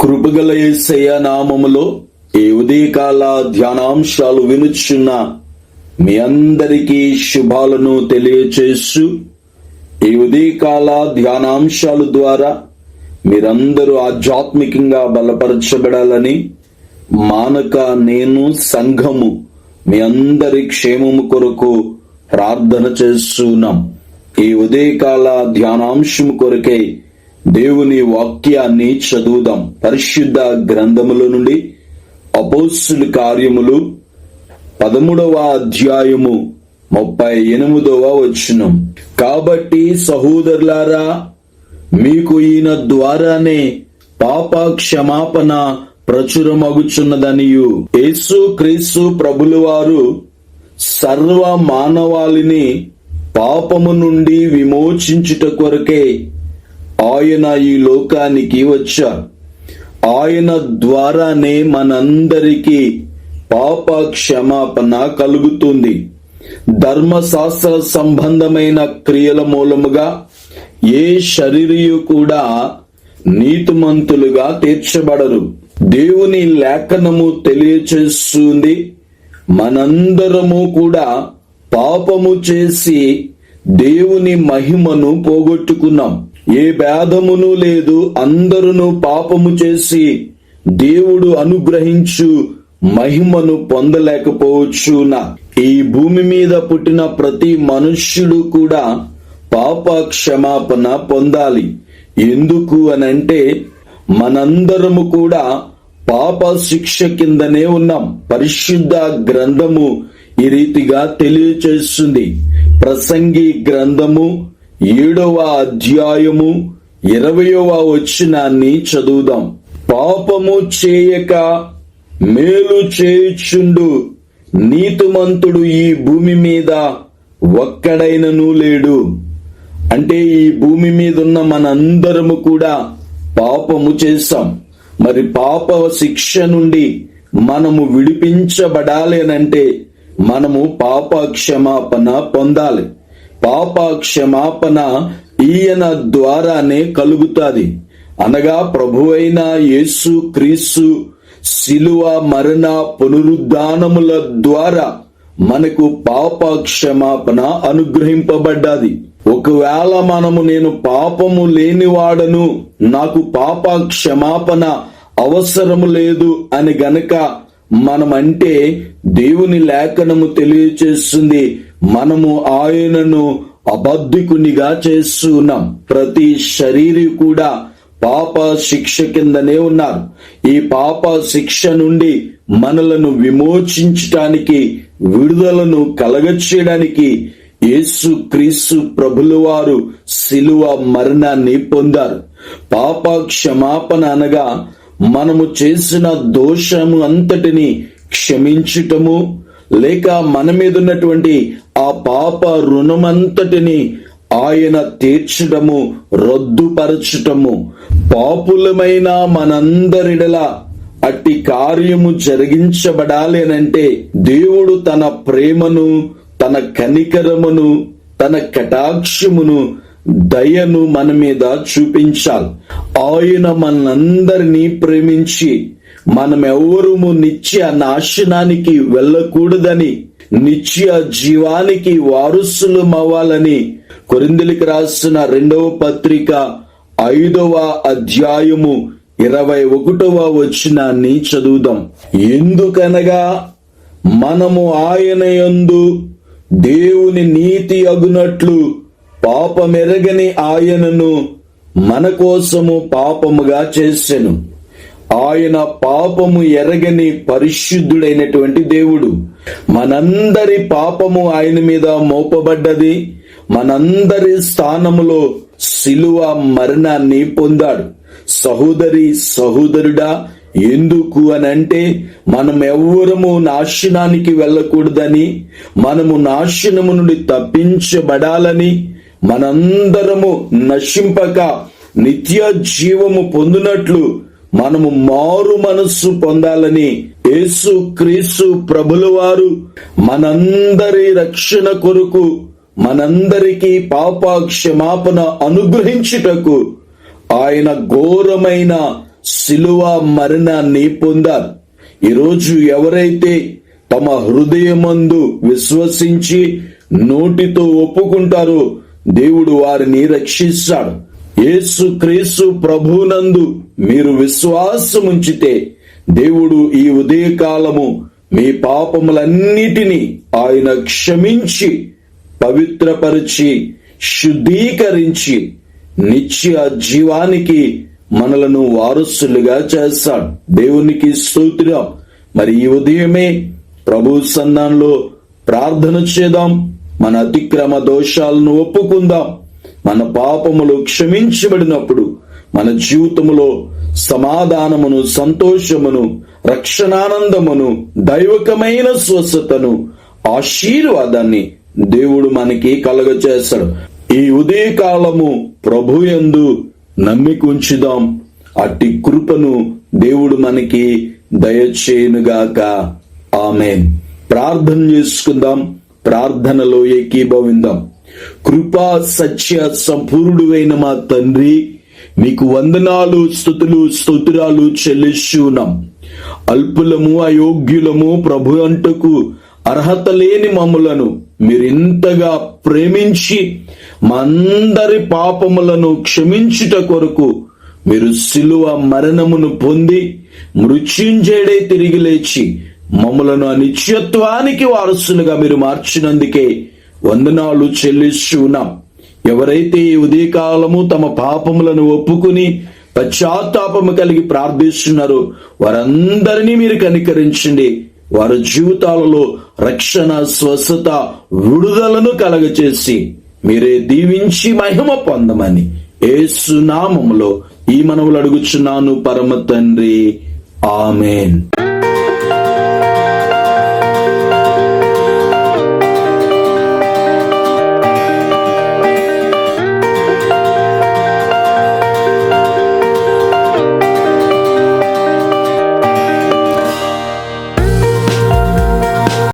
కృపగల యేసయ్య నామములో ఈ ఉదయకాల ధ్యానాంశాలు వినుచున్న మీ అందరికీ శుభాలను తెలియచేస్తూ ఈ ఉదయకాల ధ్యానాంశాల ద్వారా మీరందరూ ఆధ్యాత్మికంగా బలపరచబడాలని మానక నేను సంఘము మీ అందరి క్షేమము కొరకు ప్రార్థన చేస్తున్నాం. ఈ ఉదయకాల ధ్యానాంశము కొరకై దేవుని వాక్యాన్ని చదువుదాం. పరిశుద్ధ గ్రంథముల నుండి అపోస్సుల కార్యములు పదమూడవ అధ్యాయము ముప్పై ఎనిమిదవ వచనం. కాబట్టి సహోదరులారా మీకు ఈయన ద్వారానే పాప క్షమాపణ ప్రచురమగుచున్నదనియు. యేసు క్రీస్తు ప్రభులు వారు సర్వ మానవాళిని పాపము నుండి విమోచించుట కొరకే ఆయన ఈ లోకానికి వచ్చారు ఆయన ద్వారానే మనందరికీ పాప క్షమాపణ కలుగుతుంది. ధర్మశాస్త్ర సంబంధమైన క్రియల మూలముగా ఏ శరీరయు కూడా నీతిమంతులుగా తీర్చబడరు. దేవుని లేఖనము తెలియచేస్తుంది మనందరము కూడా పాపము చేసి దేవుని మహిమను పోగొట్టుకున్నాం. ఏ భేదమును లేదు అందరును పాపము చేసి దేవుడు అనుగ్రహించు మహిమను పొందలేకపోవచ్చున. ఈ భూమి మీద పుట్టిన ప్రతి మనుష్యుడు కూడా పాప క్షమాపణ పొందాలి. ఎందుకు అనంటే మనందరము కూడా పాప శిక్ష కిందనే ఉన్నాం. పరిశుద్ధ గ్రంథము ఈ రీతిగా తెలియచేస్తుంది. ప్రసంగి గ్రంథము ఏడవ అధ్యాయము ఇరవయవ వచనాన్ని చదువుదాం. పాపము చేయక మేలు చేయుచుండు. నీతిమంతుడు ఈ భూమి మీద ఒక్కడైనను లేడు. అంటే ఈ భూమి మీద ఉన్న మనందరము కూడా పాపము చేశాం. మరి పాప శిక్ష నుండి మనము విడిపించబడాలి అంటే మనము పాప క్షమాపణ పొందాలి. పాప క్షమాపణ ఈయన ద్వారానే కలుగుతాది. అనగా ప్రభువైన యేసు క్రీస్తు శిలువ మరణ పునరుద్ధానముల ద్వారా మనకు పాప క్షమాపణ అనుగ్రహింపబడ్డది. ఒకవేళ మనము నేను పాపము లేనివాడను నాకు పాప క్షమాపణ అవసరము లేదు అని గనక మనమంటే దేవుని లేఖనము తెలియచేస్తుంది మనము ఆయనను అబద్ధికునిగా చేస్తున్నాం. ప్రతి శరీరి కూడా పాప శిక్ష కిందనే ఉన్నారు. ఈ పాప శిక్ష నుండి మనలను విమోచించటానికి విడుదలను కలగచేయడానికి యేసు క్రీస్తు ప్రభులు వారు శిలువ మరణాన్ని పొందారు. పాప క్షమాపణ అనగా మనము చేసిన దోషము అంతటిని క్షమించుటము లేక మన మీద ఉన్నటువంటి ఆ పాప రుణమంతటిని ఆయన తీర్చడము రద్దుపరచటము పాపులమైన మనందరిడల అట్టి కార్యము జరిగించబడాలేనంటే దేవుడు తన ప్రేమను తన కనికరమును తన కటాక్షమును దయను మన మీద చూపించాలి. ఆయన మనందరినీ ప్రేమించి మనమెవరము నిత్య నాశనానికి వెళ్ళకూడదని నిత్య జీవానికి వారసులమవ్వాలని కొరిందులకి రాసిన రెండవ పత్రిక ఐదవ అధ్యాయము ఇరవై ఒకటవ వచనాన్ని చదువుదాం. ఎందుకనగా మనము ఆయన యందు దేవుని నీతి అగునట్లు పాపమెరగని ఆయనను మన కోసము పాపముగా చేసెను. ఆయన పాపము ఎరగని పరిశుద్ధుడైనటువంటి దేవుడు. మనందరి పాపము ఆయన మీద మోపబడ్డది. మనందరి స్థానములో శిలువ మరణాన్ని పొందాడు. సహోదరి సహోదరుడా ఎందుకు అని అంటే మనం ఎవ్వరము నాశనానికి వెళ్ళకూడదని మనము నాశనము నుండి తప్పించబడాలని మనందరము నశింపక నిత్య జీవము పొందినట్లు మనము మారు మనస్సు పొందాలని యేసు క్రీస్తు ప్రభుల వారు మనందరి రక్షణ కొరకు మనందరికీ పాప క్షమాపణ అనుగ్రహించుటకు ఆయన ఘోరమైన శిలువ మరణాన్ని పొందారు. ఈరోజు ఎవరైతే తమ హృదయమందు విశ్వసించి నోటితో ఒప్పుకుంటారో దేవుడు వారిని రక్షిస్తాడు. యేసు క్రీస్తు ప్రభునందు మీరు విశ్వాసముంచితే దేవుడు ఈ ఉదయకాలము మీ పాపములన్నిటినీ ఆయన క్షమించి పవిత్రపరిచి శుద్ధీకరించి నిత్య జీవానికి మనలను వారసులుగా చేస్తాడు. దేవునికి స్తోత్రం. మరి ఈ ఉదయమే ప్రభు సన్నాన్లో ప్రార్థన చేద్దాం. మన అతిక్రమ దోషాలను ఒప్పుకుందాం. మన పాపములు క్షమించబడినప్పుడు మన జీవితములో సమాధానమును సంతోషమును రక్షణానందమును దైవకమైన స్వస్థతను ఆశీర్వాదాన్ని దేవుడు మనకి కలగచేస్తాడు. ఈ ఉదయకాలము ప్రభు యందు నమ్మికుంచుదాం అట్టి కృపను దేవుడు మనకి దయచేయునుగాక. ఆమె ప్రార్థన చేసుకుందాం. ప్రార్థనలో ఏకీభవిందాం. కృపా సత్య సంపూర్ణుడైన మా తండ్రి మీకు వందనాలు స్థుతులు స్తోత్రాలు చెల్లిస్తున్నాం అల్పులము అయోగ్యులము ప్రభు అంటకు అర్హత లేని మమ్ములను మీరింతగా ప్రేమించి మందరి అందరి పాపములను క్షమించుట కొరకు మీరు శిలువ మరణమును పొంది మృత్యుంజయుడై తిరిగి లేచి మమ్మలను అనిత్యత్వానికి వారసులుగా మీరు మార్చినందుకే వందనాలు చెల్లిస్తున్నాం ఎవరైతే ఈ ఉదయకాలము తమ పాపములను ఒప్పుకుని పశ్చాత్తాపము కలిగి ప్రార్థిస్తున్నారో వారందరినీ మీరు కనికరించండి. వారి జీవితాలలో రక్షణ స్వస్థత విడుదలను కలగచేసి మీరే దీవించి మహిమ పొందమని ఏసునామములో ఈ మనవులు అడుగుచున్నాను పరమ తండ్రి. ఆమెన్.